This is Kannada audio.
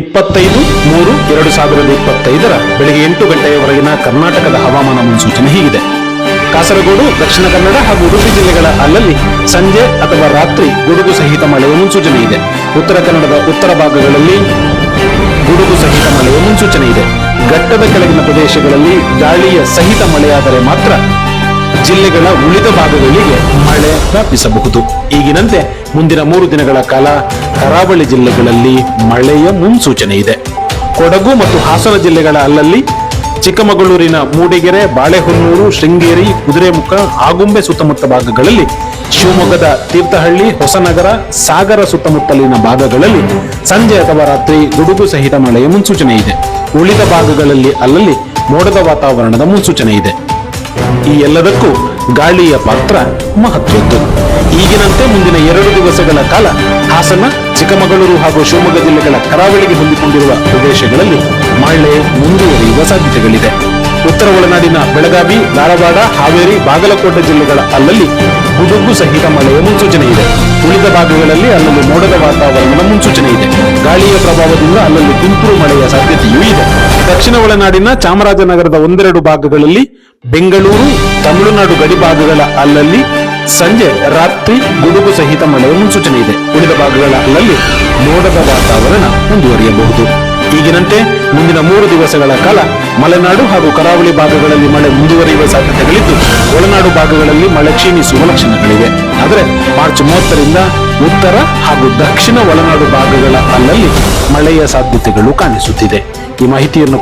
ಇಪ್ಪತ್ತೈದು, ಮೂರು, ಎರಡು ಸಾವಿರದ ಇಪ್ಪತ್ತೈದರ ಬೆಳಗ್ಗೆ ಎಂಟು ಗಂಟೆಯವರೆಗಿನ ಕರ್ನಾಟಕದ ಹವಾಮಾನ ಮುನ್ಸೂಚನೆ ಹೀಗಿದೆ. ಕಾಸರಗೋಡು, ದಕ್ಷಿಣ ಕನ್ನಡ ಹಾಗೂ ಉಡುಪಿ ಜಿಲ್ಲೆಗಳ ಅಲ್ಲಲ್ಲಿ ಸಂಜೆ ಅಥವಾ ರಾತ್ರಿ ಗುಡುಗು ಸಹಿತ ಮಳೆಯ ಮುನ್ಸೂಚನೆ ಇದೆ. ಉತ್ತರ ಕನ್ನಡದ ಉತ್ತರ ಭಾಗಗಳಲ್ಲಿ ಗುಡುಗು ಸಹಿತ ಮಳೆಯ ಮುನ್ಸೂಚನೆ ಇದೆ. ಘಟ್ಟದ ಕೆಳಗಿನ ಪ್ರದೇಶಗಳಲ್ಲಿ ಗಾಳಿಯ ಸಹಿತ ಮಳೆಯಾದರೆ ಮಾತ್ರ ಜಿಲ್ಲೆಗಳ ಉಳಿದ ಭಾಗಗಳಿಗೆ ಮಳೆ ವ್ಯಾಪಿಸಬಹುದು ಈಗಿನಂತೆ ಮುಂದಿನ ಮೂರು ದಿನಗಳ ಕಾಲ ಕರಾವಳಿ ಜಿಲ್ಲೆಗಳಲ್ಲಿ ಮಳೆಯ ಮುನ್ಸೂಚನೆ ಇದೆ. ಕೊಡಗು ಮತ್ತು ಹಾಸನ ಜಿಲ್ಲೆಗಳ ಅಲ್ಲಲ್ಲಿ ಚಿಕ್ಕಮಗಳೂರಿನ ಮೂಡಿಗೆರೆ, ಬಾಳೆಹೊನ್ನೂರು, ಶೃಂಗೇರಿ, ಕುದುರೆಮುಖ, ಆಗುಂಬೆ ಸುತ್ತಮುತ್ತ ಭಾಗಗಳಲ್ಲಿ ಶಿವಮೊಗ್ಗದ ತೀರ್ಥಹಳ್ಳಿ, ಹೊಸನಗರ, ಸಾಗರ ಸುತ್ತಮುತ್ತಲಿನ ಭಾಗಗಳಲ್ಲಿ ಸಂಜೆ ಅಥವಾ ರಾತ್ರಿ ಗುಡುಗು ಸಹಿತ ಮಳೆಯ ಮುನ್ಸೂಚನೆ ಇದೆ. ಉಳಿದ ಭಾಗಗಳಲ್ಲಿ ಅಲ್ಲಲ್ಲಿ ಮೋಡದ ವಾತಾವರಣದ ಮುನ್ಸೂಚನೆ ಇದೆ. ಈ ಎಲ್ಲದಕ್ಕೂ ಗಾಳಿಯ ಪಾತ್ರ ಮಹತ್ವದ್ದು. ಈಗಿನಂತೆ ಮುಂದಿನ ಎರಡು ದಿವಸಗಳ ಕಾಲ ಹಾಸನ, ಚಿಕ್ಕಮಗಳೂರು ಹಾಗೂ ಶಿವಮೊಗ್ಗ ಜಿಲ್ಲೆಗಳ ಕರಾವಳಿಗೆ ಹೊಂದಿಕೊಂಡಿರುವ ಪ್ರದೇಶಗಳಲ್ಲಿ ಮಳೆ ಮುಂದುವರಿಯುವ ಸಾಧ್ಯತೆಗಳಿದೆ. ಉತ್ತರ ಒಳನಾಡಿನ ಬೆಳಗಾವಿ, ಧಾರವಾಡ, ಹಾವೇರಿ, ಬಾಗಲಕೋಟೆ ಜಿಲ್ಲೆಗಳ ಅಲ್ಲಲ್ಲಿ ಗುಡುಗು ಸಹಿತ ಮಳೆಯ ಮುನ್ಸೂಚನೆ ಇದೆ. ಉಳಿದ ಭಾಗಗಳಲ್ಲಿ ಅಲ್ಲಲ್ಲಿ ಮೋಡದ ವಾತಾವರಣದ ಮುನ್ಸೂಚನೆ ಇದೆ. ಗಾಳಿಯ ಪ್ರಭಾವದಿಂದ ಅಲ್ಲಲ್ಲಿ ತುಂತುರು ಮಳೆಯ ಸಾಧ್ಯತೆಯೂ ಇದೆ. ದಕ್ಷಿಣ ಒಳನಾಡಿನ ಚಾಮರಾಜನಗರದ ಒಂದೆರಡು ಭಾಗಗಳಲ್ಲಿ ಬೆಂಗಳೂರು, ತಮಿಳುನಾಡು ಗಡಿ ಭಾಗಗಳ ಅಲ್ಲಲ್ಲಿ ಸಂಜೆ ರಾತ್ರಿ ಗುಡುಗು ಸಹಿತ ಮಳೆಯ ಮುನ್ಸೂಚನೆ ಇದೆ. ಉಳಿದ ಭಾಗಗಳ ಅಲ್ಲಲ್ಲಿ ಮೋಡದ ವಾತಾವರಣ ಮುಂದುವರಿಯಬಹುದು. ಈಗಿನಂತೆ ಮುಂದಿನ ಮೂರು ದಿವಸಗಳ ಕಾಲ ಮಲೆನಾಡು ಹಾಗೂ ಕರಾವಳಿ ಭಾಗಗಳಲ್ಲಿ ಮಳೆ ಮುಂದುವರಿಯುವ ಸಾಧ್ಯತೆಗಳಿದ್ದು, ಒಳನಾಡು ಭಾಗಗಳಲ್ಲಿ ಮಳೆ ಕ್ಷೀಣಿಸುವ ಲಕ್ಷಣಗಳಿವೆ. ಆದರೆ ಮಾರ್ಚ್ ಮೂವತ್ತರಿಂದ ಉತ್ತರ ಹಾಗೂ ದಕ್ಷಿಣ ಒಳನಾಡು ಭಾಗಗಳ ಅಲ್ಲಲ್ಲಿ ಮಳೆಯ ಸಾಧ್ಯತೆಗಳು ಕಾಣಿಸುತ್ತಿದೆ. ಈ ಮಾಹಿತಿಯನ್ನು